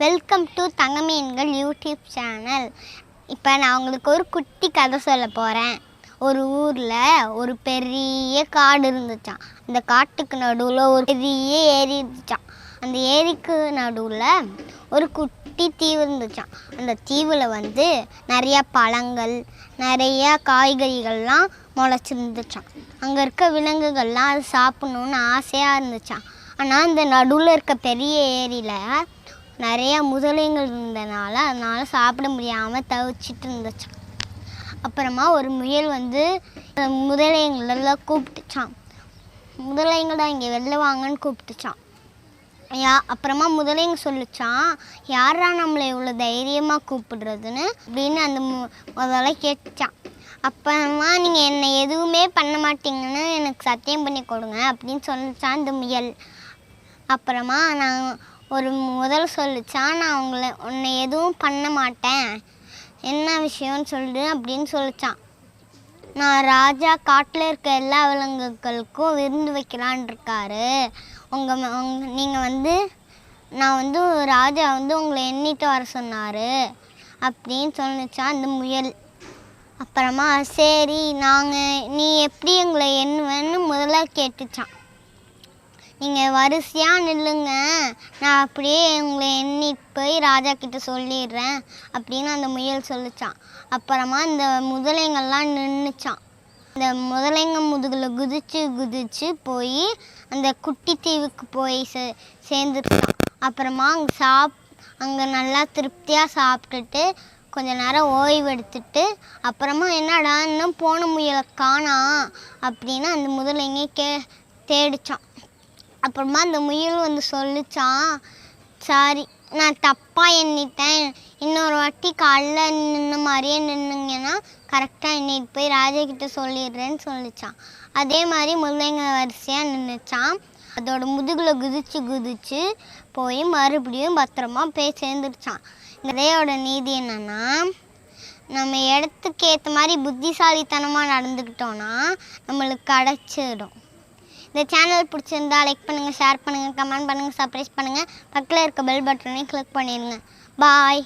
Welcome to Thangameengal YouTube channel இப்போ நான் உங்களுக்கு ஒரு குட்டி கதை சொல்ல போகிறேன் ஒரு ஊரில் ஒரு பெரிய காடு இருந்துச்சான் அந்த காட்டுக்கு நடுவில் ஒரு பெரிய ஏரி இருந்துச்சான் அந்த ஏரிக்கு நடுவில் ஒரு குட்டி தீவு இருந்துச்சான் அந்த தீவில் வந்து நிறைய பழங்கள் நிறையா காய்கறிகள்லாம் முளைச்சிருந்துச்சான் அங்கே இருக்க விலங்குகள்லாம் அது சாப்பிட்ணுன்னு ஆசையாக இருந்துச்சான் ஆனால் இந்த நடுவில் இருக்க பெரிய ஏரியில் நிறைய முதலைங்கள் இருந்தனால அதனால் சாப்பிட முடியாமல் தவிச்சிட்டு இருந்துச்சு. அப்புறமா ஒரு முயல் வந்து முதலைங்களெல்லாம் கூப்பிட்டுச்சான் முதலைங்கடா இங்கே வெளில வாங்கன்னு கூப்பிட்டுச்சான் யா அப்புறமா முதலைங்க சொல்லிச்சான் யாரா நம்மளை இவ்வளோ தைரியமாக கூப்பிடுறதுன்னு? அப்படின்னு அந்த மு- முதல்ல கேட்டுச்சான் அப்புறமா நீங்கள் என்னை எதுவுமே பண்ண மாட்டீங்கன்னு எனக்கு சத்தியம் பண்ணி கொடுங்க அப்படின்னு சொல்லிச்சான் இந்த முயல். அப்புறமா நான் ஒரு முதல் சொல்லிச்சான் நான் உங்களை உன்னை எதுவும் பண்ண மாட்டேன். என்ன விஷயம்னு சொல்லு அப்படின்னு சொல்லிச்சான் நான் ராஜா காட்டில் இருக்க எல்லா விலங்குகளுக்கும் விருந்து வைக்கலான் இருக்காரு. உங்கள் உங் நீங்கள் வந்து நான் வந்து ராஜா வந்து உங்களை எண்ணிட்டு வர சொன்னார். அப்படின்னு சொல்லிச்சான் அந்த முயல். அப்புறமா சரி நாங்கள் நீ எப்படி எங்களை எண்ணுவேன்னு முதல்ல கேட்டுச்சான் நீங்கள் வரிசையாக நில்லுங்க. நான் அப்படியே உங்களை எண்ணிட்டு போய் ராஜா கிட்ட சொல்லிடுறேன் அப்படின்னு அந்த முயல் சொல்லிச்சான். அப்புறமா இந்த முதலைங்கள்லாம் நின்றுச்சான் இந்த முதலைங்க முதுகில் குதிச்சு குதிச்சு போய் அந்த குட்டி தீவுக்கு போய் சே சேர்ந்துருச்சான். அப்புறமா அங்கே சாப் அங்கே நல்லா திருப்தியாக சாப்பிட்டுட்டு கொஞ்ச நேரம் ஓய்வு எடுத்துட்டு அப்புறமா என்னடா இன்னும் போன முயலை காணா அப்படின்னு அந்த முதலைங்க கே தேடிச்சான். அப்புறமா அந்த முயல் வந்து சொல்லிச்சான் சாரி நான் தப்பாக எண்ணிட்டேன். இன்னொரு வாட்டி காலைல நின்ன மாதிரியே நின்னுங்கன்னா கரெக்டாக எண்ணிட்டு போய் ராஜாக்கிட்ட சொல்லிடுறேன்னு சொல்லிச்சான் அதே மாதிரி முல்லைங்க வரிசையாக நின்றுச்சான் அதோட முதுகில் குதிச்சு குதிச்சு போய் மறுபடியும் பத்திரமா போய் சேர்ந்துருச்சான் இந்த கதையோட நீதி என்னென்னா நம்ம இடத்துக்கு ஏற்ற மாதிரி புத்திசாலித்தனமாக நடந்துக்கிட்டோன்னா நம்மளுக்கு கிடச்சிடும் இந்த சேனல் பிடிச்சிருந்தா லைக் பண்ணுங்கள் ஷேர் பண்ணுங்கள் கமெண்ட் பண்ணுங்கள் சப்ரைஸ் பண்ணுங்கள் பக்கத்தில் இருக்க பெல் பட்டனையும் கிளிக் பண்ணிடுங்க பாய்